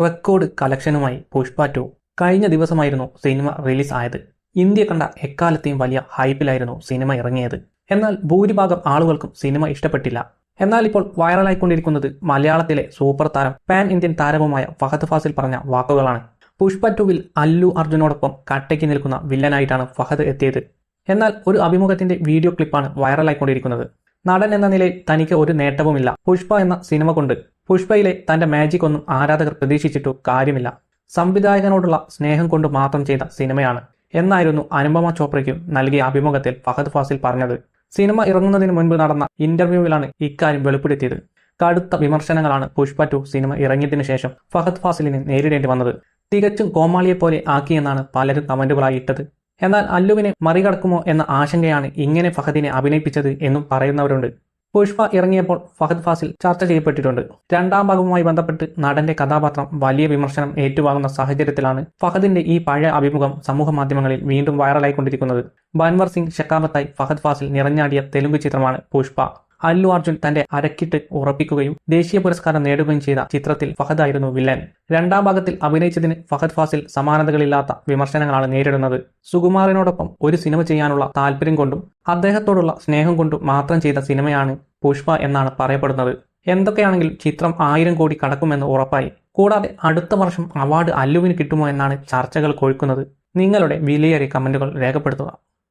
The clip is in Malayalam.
റെക്കോർഡ് കളക്ഷനുമായി പുഷ്പ? ടു കഴിഞ്ഞ ദിവസമായിരുന്നു സിനിമ റിലീസ് ആയത്. ഇന്ത്യ കണ്ട എക്കാലത്തെയും വലിയ ഹൈപ്പിലായിരുന്നു സിനിമ ഇറങ്ങിയത്. എന്നാൽ ഭൂരിഭാഗം ആളുകൾക്കും സിനിമ ഇഷ്ടപ്പെട്ടില്ല. എന്നാൽ ഇപ്പോൾ വൈറലായിക്കൊണ്ടിരിക്കുന്നത് മലയാളത്തിലെ സൂപ്പർ താരം പാൻ ഇന്ത്യൻ താരവുമായ ഫഹദ് ഫാസിൽ പറഞ്ഞ വാക്കുകളാണ്. പുഷ്പ ടുവിൽ അല്ലു അർജുനോടൊപ്പം കട്ടയ്ക്ക് നിൽക്കുന്ന വില്ലനായിട്ടാണ് ഫഹദ് എത്തിയത്. എന്നാൽ ഒരു അഭിമുഖത്തിന്റെ വീഡിയോ ക്ലിപ്പാണ് വൈറലായിക്കൊണ്ടിരിക്കുന്നത്. നടൻ എന്ന നിലയിൽ തനിക്ക് ഒരു നേട്ടവുമില്ല. പുഷ്പ എന്ന സിനിമ കൊണ്ട് പുഷ്പയിലെ തന്റെ മാജിക് ഒന്നും ആരാധകർ പ്രതീക്ഷിച്ചിട്ടു കാര്യമില്ല. സംവിധായകനോടുള്ള സ്നേഹം കൊണ്ട് മാത്രം ചെയ്ത സിനിമയാണ്. എന്നായിരുന്നു അനുപമ ചോപ്രയ്ക്കും നൽകിയ അഭിമുഖത്തിൽ ഫഹദ് ഫാസിൽ പറഞ്ഞത്. സിനിമ ഇറങ്ങുന്നതിന് മുൻപ് നടന്ന ഇന്റർവ്യൂവിലാണ് ഇക്കാര്യം വെളിപ്പെടുത്തിയത്. കടുത്ത വിമർശനങ്ങളാണ് പുഷ്പ ടു സിനിമ ഇറങ്ങിയതിനു ശേഷം ഫഹദ് ഫാസിലിന് നേരിടേണ്ടി വന്നത്. തികച്ചും കോമാളിയെ പോലെ ആക്കിയെന്നാണ് പലരും കമന്റുകളായി ഇട്ടത്. എന്നാൽ അല്ലുവിനെ മറികടക്കുമോ എന്ന ആശങ്കയാണ് ഇങ്ങനെ ഫഹദിനെ അഭിനയിപ്പിച്ചത് എന്നും പറയുന്നവരുണ്ട്. പുഷ്പ ഇറങ്ങിയപ്പോൾ ഫഹദ് ഫാസിൽ ചർച്ച ചെയ്യപ്പെട്ടിട്ടുണ്ട്. രണ്ടാം ഭാഗവുമായി ബന്ധപ്പെട്ട് നടന്റെ കഥാപാത്രം വലിയ വിമർശനം ഏറ്റുവാങ്ങുന്ന സാഹചര്യത്തിലാണ് ഫഹദിന്റെ ഈ പഴയ അഭിമുഖം സമൂഹ മാധ്യമങ്ങളിൽ വീണ്ടും വൈറലായിക്കൊണ്ടിരിക്കുന്നത് ബൻവർ സിംഗ് ഷെക്കാമത്തായി ഫഹദ് ഫാസിൽ നിറഞ്ഞാടിയ തെലുങ്ക് ചിത്രമാണ് പുഷ്പ. അല്ലു അർജുൻ തന്റെ അരക്കിട്ട് ഉറപ്പിക്കുകയും ദേശീയ പുരസ്കാരം നേടുകയും ചെയ്ത ചിത്രത്തിൽ ഫഹദ് ആയിരുന്നു വില്ലൻ. രണ്ടാം ഭാഗത്തിൽ അഭിനയിച്ചതിന് ഫഹദ് ഫാസിൽ സമാനതകളില്ലാത്ത വിമർശനങ്ങളാണ് നേരിടുന്നത്. സുകുമാറിനോടൊപ്പം ഒരു സിനിമ ചെയ്യാനുള്ള താല്പര്യം കൊണ്ടും അദ്ദേഹത്തോടുള്ള സ്നേഹം കൊണ്ടും മാത്രം ചെയ്ത സിനിമയാണ് പുഷ്പ എന്നാണ് പറയപ്പെടുന്നത്. എന്തൊക്കെയാണെങ്കിലും ചിത്രം ആയിരം കോടി കടക്കുമെന്ന് ഉറപ്പായി. കൂടാതെ അടുത്ത വർഷം അവാർഡ് അല്ലുവിന് കിട്ടുമോ എന്നാണ് ചർച്ചകൾ കൊഴുക്കുന്നത്. നിങ്ങളുടെ വിലയേറിയ കമന്റുകൾ രേഖപ്പെടുത്തുക.